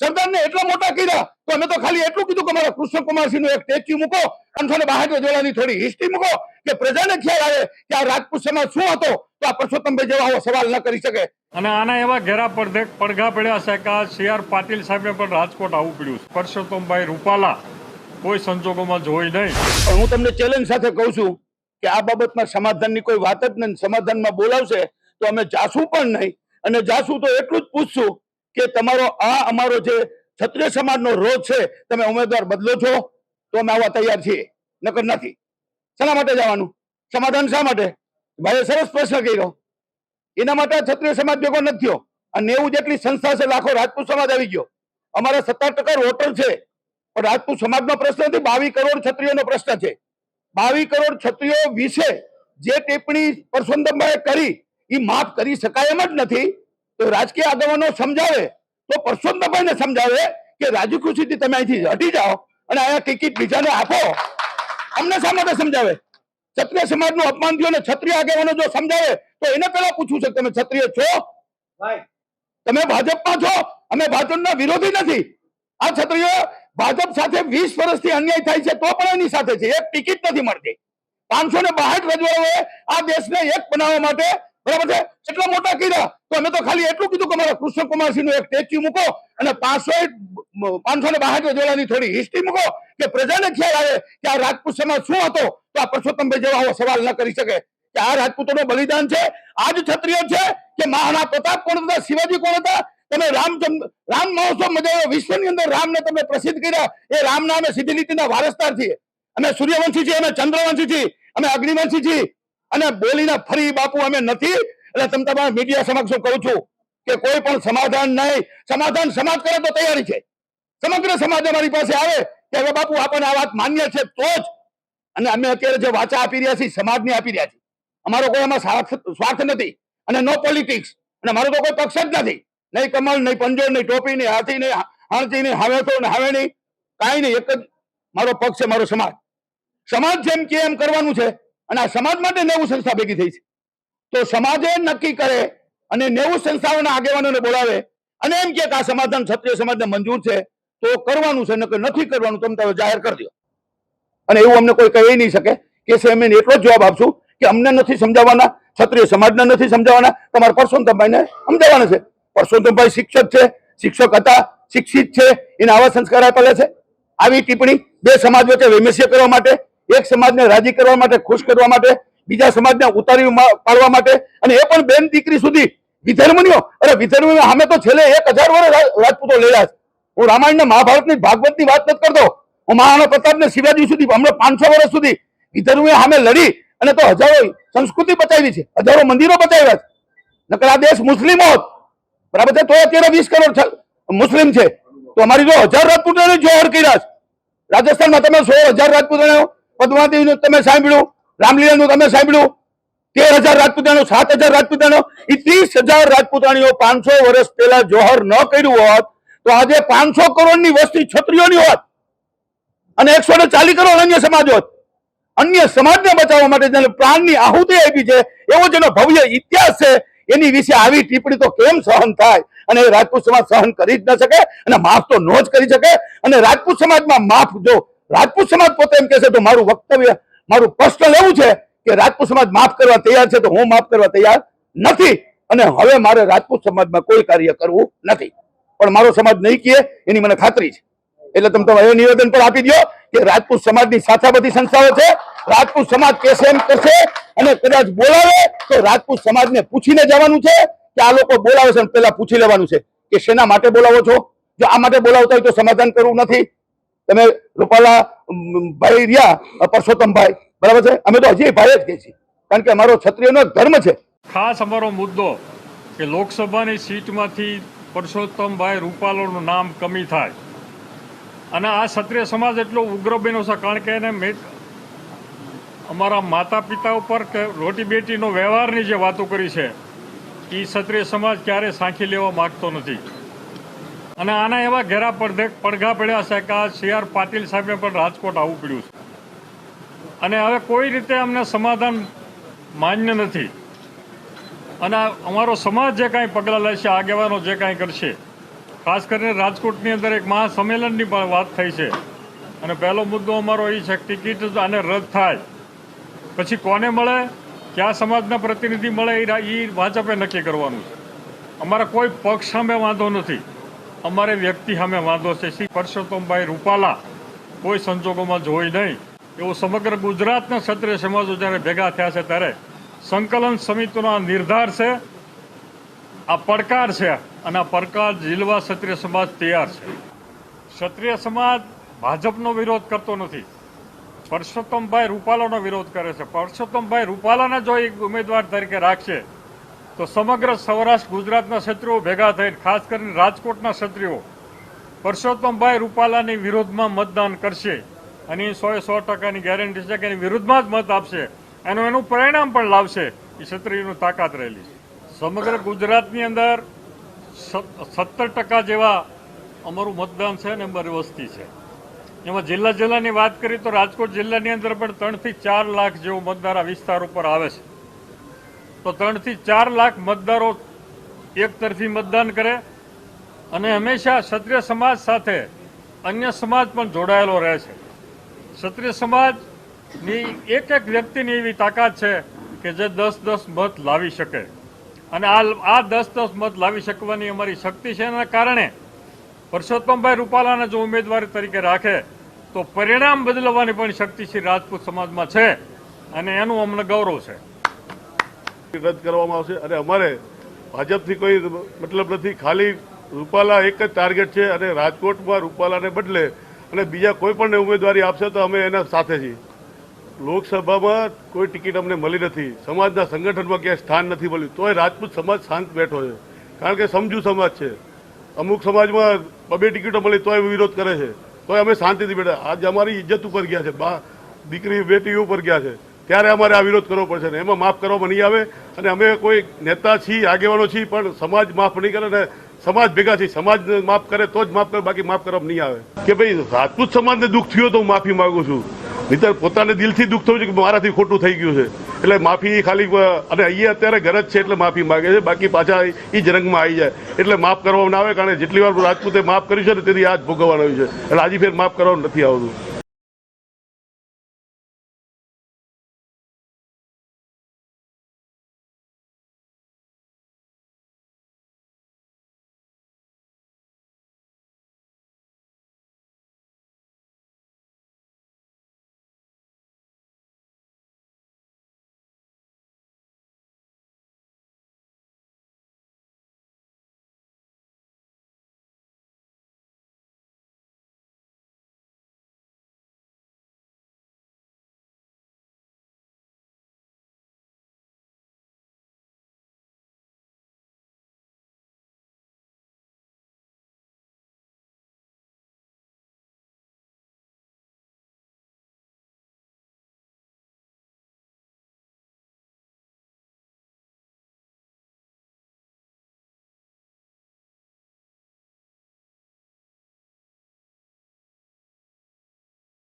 સરદારને એટલા મોટા કર્યા તો અમે તો ખાલી એટલું કીધું કે અમારા કૃષ્ણકુમારસિંહનું એક સ્ટેચ્યુ મૂકો અને ને બાસઠ જોડાની થોડી હિસ્ટ્રી મૂકો કે પ્રજાને ખ્યાલ આવે કે આ રાજપૂત સમાજ શું હતો તો આ પરસોત્તમભાઈ જેવા આવો સવાલ ન કરી શકે. અને આના એવા ઘેરા પડધે પડઘા પડ્યા છે કે આ સી આર પાટીલ સાહેબે પણ રાજકોટ આવવું પડ્યું છે. પરસોત્તમભાઈ રૂપાલા કોઈ સંજોગોમાં જોઈ નહીં. પણ હું તમને ચેલેન્જ સાથે કહું છું કે આ બાબતમાં સમાધાનની કોઈ વાત જ નહીં સમાધાનમાં બોલાવશે તો અમે જાશું પણ નહીં. અને જાશું તો એટલું જ પૂછશું કે તમારો આ અમારો જે ક્ષત્રિય સમાજનો રોજ છે, તમે ઉમેદવાર બદલો છો, તો અમે આવવા તૈયાર છીએ. નકર નથી. શા માટે જવાનું? સમાધાન શા માટે? ભાઈએ સરસ પ્રશ્ન કર્યો. એના માટે ક્ષત્રિય સમાજ ભેગો નથી થયો. અને નેવું જેટલી સંસ્થા છે, લાખો રાજપૂત સમાજ આવી ગયો. અમારા સત્તર ટકા વોટર છે. પણ રાજપૂત સમાજનો પ્રશ્ન નથી, બાવીસ કરોડ ક્ષત્રિયોનો પ્રશ્ન છે. બાવીસ કરોડ ક્ષત્રિયો વિશે જે ટિપ્પણી પરસોત્તમભાઈએ કરી એ માફ કરી શકાય એમ જ નથી. તો રાજકીય આગેવાનો સમજાવે તો પરસોત્તમભાઈને સમજાવે કે રાજી ખુશીથી તમે અહીંથી હટી જાઓ અને અહીંયા ટિકિટ બીજાને આપો. અમને શા માટે સમજાવે? ક્ષત્રિય સમાજનું અપમાન થયું અને ક્ષત્રિય આગેવાનો જો સમજાવે તો એને પેલા પૂછવું છે તમે ક્ષત્રિય છો? તમે ભાજપમાં છો? અમે ભાજપના વિરોધી નથી. આ ક્ષત્રિયો ભાજપ સાથે વીસ વર્ષથી અન્યાય થાય છે તો પણ એની સાથે છે. એક ટિકિટ નથી મળતી. પાંચસો ને બાહઠ રજવાડાઓએ આ દેશને એક બનાવવા માટે બરાબર છે? એટલા મોટા કર્યા, તો અમે તો ખાલી એટલું કીધું કે અમારા નું એક સ્ટેચ્યુ મૂકો અને પાંચસો પાંચસો ને બહાર જોડાની થોડી હિસ્ટ્રી મૂકો કે પ્રજાને ખ્યાલ આવે કે આ રાજપૂત સમાજ શું હતો તો આ પરસોત્તમભાઈ જેવા આવો સવાલ ન કરી શકે. કે આ રાજપૂતોનું બલિદાન છે? આ જ ક્ષત્રિય છે? કે મહારાણા પ્રતાપ કોણ હતા? શિવાજી કોણ હતા? તમે રામચંદ્ર રામ મહોત્સવ મજા વિશ્વની અંદર રામને તમે પ્રસિદ્ધ કર્યા. એ રામના અમે સીધી નીતિના વારસદાર છીએ. અમે સૂર્યવંશી છીએ, અમે ચંદ્રવંશી છીએ, અમે અગ્નિવંશી છીએ. અને બોલીને ફરી બાપુ અમે નથી. એટલે તમ તમારા મીડિયા સમક્ષ હું કહું છું કે કોઈ પણ સમાધાન નહીં. સમાધાન સમાજ કરે તો તૈયારી છે. સમગ્ર સમાજ અમારી પાસે આવે કે હવે બાપુ આપણને આ વાત માન્ય છે તો જ. અને અમે અત્યારે જે વાચા આપી રહ્યા છીએ, સમાજને આપી રહ્યા છીએ. અમારો કોઈ એમાં સ્વાર્થ નથી અને નો પોલિટિક્સ અને મારો તો કોઈ પક્ષ જ નથી. નહીં કમલ, નહીં પંજો નહીં ટોપી, નહીં હાથી, નહીં હાણતી નહીં હાવેતો ને હાવે નહીં કાંઈ નહીં, એક જ મારો પક્ષ છે, મારો સમાજ. સમાજ જેમ કે એમ કરવાનું છે અને આ સમાજ માટે નેવું સંસ્થા ભેગી થઈ છે. તો સમાજે નક્કી કરે અને નેવું સંસ્થાઓના આગેવાનોને બોલાવે અને એમ કે આ સમાધાન ક્ષત્રિય સમાજને મંજૂર છે, તો કરવાનું છે, નકર નથી કરવાનું, તમે તમે જાહેર કરી દો. અને એવું અમને કોઈ કહી નહીં શકે કે સાહેબ, અમે એટલો જ જવાબ આપશું કે અમને નથી સમજાવવાના, ક્ષત્રિય સમાજને નથી સમજાવવાના, તમારા પરસોત્તમભાઈને સમજાવવાના છે. પરસોત્તમભાઈ શિક્ષક છે, શિક્ષક હતા, શિક્ષિત છે, એને આવા સંસ્કાર આપેલા છે. આવી ટિપ્પણી બે સમાજ વચ્ચે વૈમસ્ય કરવા માટે એક સમાજને રાજી કરવા માટે, ખુશ કરવા માટે, બીજા સમાજને ઉતારી પાડવા માટે અને એ પણ બેન દીકરી સુધી વિધર્મનીઓ, અરે વિધર્મીઓ સામે તો છેલ્લે એક હજાર વર્ષ રાજપૂતો લેલા છે. હું રામાયણ ને ભાગવતની ભાગવતની વાત નથી કરતો. હું મહારાણા પ્રતાપ ને શિવાજી સુધી, હમણાં પાંચસો વર્ષ સુધી વિધર્મીઓ સામે લડી અને તો હજારો સંસ્કૃતિ બચાવી છે, હજારો મંદિરો બચાવ્યા છે. નકર આ દેશ મુસ્લિમો બરાબર છે? તો અત્યારે વીસ કરોડ મુસ્લિમ છે. તો અમારી જો હજાર રાજપૂતોને જોહર કર્યા છે. રાજસ્થાનમાં તમે સો હજાર રાજપૂતોને પદ્માવતીનું તમે સાંભળ્યું? રામલીલાનું તમે સાંભળ્યું? તેર હજાર રાજપૂતાણીઓ સાત હજાર રાજપૂતાણીઓ એ ત્રીસ હજાર રાજપૂતાણીઓ પાંચસો વર્ષ પહેલા જોહર ન કર્યું હોત, તો આજે પાંચસો કરોડની વસ્તી છત્રીઓની હોત અને એકસો ને ચાલીસ કરોડ અન્ય સમાજ હોત. અન્ય સમાજને બચાવવા માટે જેને પ્રાણની આહુતિ આપી છે, એવો જેનો ભવ્ય ઇતિહાસ છે. એની વિશે આવી ટિપ્પણી તો કેમ સહન થાય? અને રાજપૂત સમાજ સહન કરી જ ન શકે અને માફ તો ન જ કરી શકે. અને રાજપૂત સમાજમાં માફ જો રાજપૂત સમાજ પોતે એમ કહેશે, તો મારું વક્તવ્ય, મારું પર્સનલ એવું છે કે રાજપૂત સમાજ માફ કરવા તૈયાર છે, તો હું માફ કરવા તૈયાર નથી. અને હવે મારે રાજપૂત સમાજમાં કોઈ કાર્ય કરવું નથી. પણ મારો સમાજ નહીં કહે એની મને ખાતરી છે. એટલે તમે એવું નિવેદન પણ આપી દો કે રાજપૂત સમાજની સાથે બધી સંસ્થાઓ છે. રાજપૂત સમાજ કેસે એમ કરશે અને કદાચ બોલાવે, તો રાજપૂત સમાજને પૂછીને જવાનું છે કે આ લોકો બોલાવે છે પેલા પૂછી લેવાનું છે કે શેના માટે બોલાવો છો? જો આ માટે બોલાવતા હોય તો સમાધાન કરવું નથી. તમે રૂપાલા ભાઈ રહ્યા પરસોત્તમભાઈ, બરાબર છે? અમે તો હજી ભાઈ જ કહીએ છીએ. કારણ કે અમારો ક્ષત્રિયનો ધર્મ છે. ખાસ અમારો મુદ્દો કે લોકસભાની સીટમાંથી પરસોત્તમભાઈ રૂપાલોનું નામ કમી થાય. અને આ ક્ષત્રિય સમાજ એટલો ઉગ્ર બન્યો છે, કારણ કે એને મેં અમારા માતા પિતા ઉપર કે રોટી બેટીનો વ્યવહારની જે વાતો કરી છે એ ક્ષત્રિય સમાજ ક્યારે સાંખી લેવા માગતો નથી. અને આના એવા ઘેરા પડધે પડઘા પડ્યા છે કે આ સી પાટીલ સાહેબે પણ રાજકોટ આવવું પડ્યું છે. અને હવે કોઈ રીતે અમને સમાધાન માન્ય નથી. અને અમારો સમાજ જે કાંઈ પગલાં લેશે, આગેવાનો જે કાંઈ કરશે, ખાસ કરીને રાજકોટની અંદર એક મહાસંમેલનની પણ વાત થઈ છે. અને પહેલો મુદ્દો અમારો એ છે ટિકિટ આને રદ થાય. પછી કોને મળે? કયા સમાજના પ્રતિનિધિ મળે? એ ભાજપે નક્કી કરવાનું છે. અમારા કોઈ પક્ષ સામે વાંધો નથી. અમારે વ્યક્તિ સામે વાંધો છે. શ્રી પરસોત્તમભાઈ રૂપાલા કોઈ સંજોગોમાં જોઈ નહીં. એવું સમગ્ર ગુજરાતના ક્ષત્રિય સમાજો જ્યારે ભેગા થયા છે ત્યારે સંકલન સમિતિનો નિર્ધાર છે, આ પડકાર છે અને આ પડકાર ઝીલવા ક્ષત્રિય સમાજ તૈયાર છે. ક્ષત્રિય સમાજ ભાજપનો વિરોધ કરતો નથી. પરસોત્તમભાઈ રૂપાલાનો વિરોધ કરે છે. પરસોત્તમભાઈ રૂપાલાને જો એક ઉમેદવાર તરીકે રાખશે તો સમગ્ર સૌરાષ્ટ્ર ગુજરાતના ક્ષત્રિયો ભેગા થઈને, ખાસ કરીને રાજકોટના ક્ષત્રિયો પરસોત્તમભાઈ રૂપાલાની વિરોધમાં મતદાન કરશે અને એ સો સો ટકાની ગેરંટી છે કે એની વિરુદ્ધમાં જ મત આપશે. એનું એનું પરિણામ પણ લાવશે. એ ક્ષત્રિયનું તાકાત રહેલી છે. સમગ્ર ગુજરાતની અંદર સત્તર ટકા જેવા અમારું મતદાન છે અને અમારી વસ્તી છે. એમાં જિલ્લા જિલ્લાની વાત કરીએ તો રાજકોટ જિલ્લાની અંદર પણ ત્રણથી ચાર લાખ જેવો મતદાર આ વિસ્તાર ઉપર આવે છે. તો ત્રણથી ચાર લાખ મતદારો એક તરફી મતદાન કરે અને હંમેશા ક્ષત્રિય સમાજ સાથે અન્ય સમાજ પણ જોડાયેલો રહે છે. ક્ષત્રિય સમાજની એક એક વ્યક્તિની એવી તાકાત છે કે જે દસ દસ મત લાવી શકે. અને આ આ દસ દસ મત લાવી શકવાની અમારી શક્તિ છે એના કારણે પરસોત્તમભાઈ રૂપાલાને જો ઉમેદવારી તરીકે રાખે તો પરિણામ બદલવાની પણ શક્તિ શ્રી રાજપૂત સમાજમાં છે અને એનું અમને ગૌરવ છે. રદ કરવામાં આવશે અને અમારે ભાજપથી કોઈ મતલબ નથી. ખાલી રૂપાલા એક જ ટાર્ગેટ છે અને રાજકોટમાં રૂપાલાને બદલે અને બીજા કોઈ પણ ઉમેદવારી આપશે તો અમે એના સાથે છીએ. લોકસભામાં કોઈ ટિકિટ અમને મળી નથી. સમાજના સંગઠનમાં ક્યાંય સ્થાન નથી મળ્યું. તોય રાજપૂત સમાજ શાંત બેઠો છે. કારણ કે સમજુ સમાજ છે. અમુક સમાજમાં બબે ટિકિટો મળી તોય વિરોધ કરે છે. તોય અમે શાંતિથી બેઠા. આજે અમારી ઇજ્જત ઉપર ગયા છે. બા, દીકરી, બેટી ઉપર ગયા છે. ત્યારે અમારે આ વિરોધ કરવો પડશે ને. એમાં માફ કરવામાં નહીં આવે અને અમે કોઈ નેતા છીએ, આગેવાનો છીએ, પણ સમાજ માફ નહીં કરે ને સમાજ ભેગા છીએ. સમાજ માફ કરે તો જ માફ કરે, બાકી માફ કરવામાં નહીં આવે. કે ભાઈ, રાજપૂત સમાજને દુઃખ થયું તો હું માફી માગું છું. નહીતર પોતાને દિલથી દુઃખ થયું છે કે મારાથી ખોટું થઈ ગયું છે. એટલે માફી ખાલી, અને અહીંયા અત્યારે ગરજ છે એટલે માફી માંગે છે. બાકી પાછા એ જ રંગમાં આવી જાય. એટલે માફ કરવામાં આવે, કારણ કે જેટલી વાર રાજપૂતે માફ કર્યું છે ને તેથી આજ જ ભોગવવાનું છે. એટલે આજે ફેર માફ કરવાનું નથી આવતું.